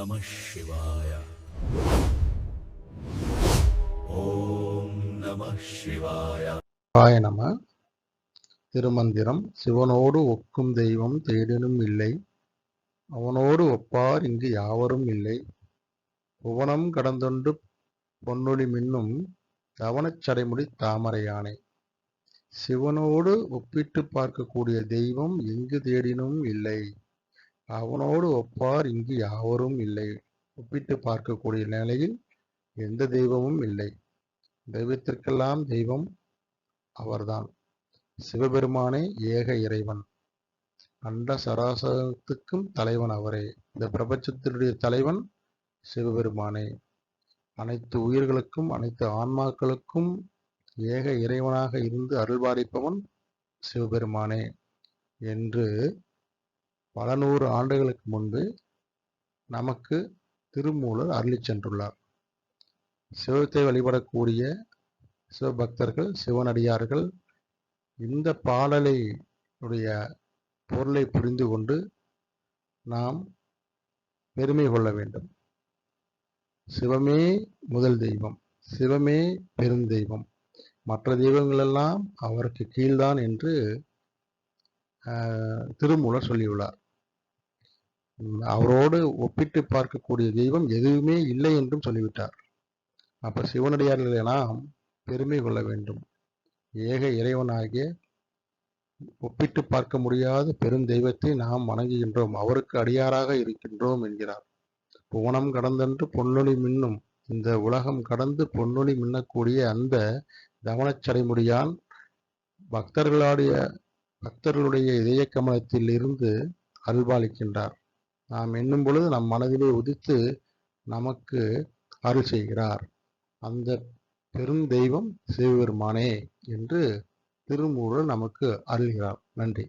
நம சிவாய ஓம் நம சிவாய நம திருமந்திரம் சிவனோடு ஒக்கும் தெய்வம் தேடினும் இல்லை. அவனோடு ஒப்பார் இங்கு யாவரும் இல்லை. புவனம் கடந்தொன்று பொன்னொழி மின்னும் தவனச் சடைமுடி தாமரையானை. சிவனோடு ஒப்பிட்டு பார்க்கக்கூடிய தெய்வம் எங்கு தேடினும் இல்லை. அவனோடு ஒப்பார் இங்கு யாவரும் இல்லை. ஒப்பிட்டு பார்க்கக்கூடிய நிலையில் எந்த தெய்வமும் இல்லை. தெய்வத்திற்கெல்லாம் தெய்வம் அவர்தான். சிவபெருமானே ஏக இறைவன். அண்ட சராசரத்துக்கும் தலைவன் அவரே. இந்த பிரபஞ்சத்தினுடைய தலைவன் சிவபெருமானே. அனைத்து உயிர்களுக்கும் அனைத்து ஆன்மாக்களுக்கும் ஏக இறைவனாக இருந்து அருள்பாலிப்பவன் சிவபெருமானே. என்று பல நூறு ஆண்டுகளுக்கு முன்பு நமக்கு திருமூலர் அருளி சென்றுள்ளார். சிவத்தை வழிபடக்கூடிய சிவபக்தர்கள் சிவனடியார்கள் இந்த பாடலை உடைய பொருளை புரிந்து கொண்டு நாம் பெருமை கொள்ள வேண்டும். சிவமே முதல் தெய்வம் சிவமே பெருந்தெய்வம் மற்ற தெய்வங்களெல்லாம் அவருக்கு கீழ்தான் என்று திருமூலர் சொல்லியுள்ளார். அவரோடு ஒப்பிட்டு பார்க்கக்கூடிய தெய்வம் எதுவுமே இல்லை என்றும் சொல்லிவிட்டார். அப்ப சிவனடியார்கள் நாம் பெருமை கொள்ள வேண்டும். ஏக இறைவனாகிய ஒப்பிட்டு பார்க்க முடியாத பெருந்தெய்வத்தை நாம் வணங்குகின்றோம். அவருக்கு அடியாராக இருக்கின்றோம் என்கிறார். புவனம் கடந்தென்று பொன்னொழி மின்னும் இந்த உலகம் கடந்து பொன்னொழி மின்னக்கூடிய அந்த தவனச்சடைமுடியான் பக்தர்களுடைய பக்தர்களுடைய இதய கமலத்தில் இருந்து அல்பாளிக்கின்றார் நாம் எண்ணும் பொழுது நம் மனதிலே உதித்து நமக்கு அருள் செய்கிறார். அந்த பெருந்தெய்வம் சிவபெருமானே என்று திருமூலர் நமக்கு அருள்கிறார். நன்றி.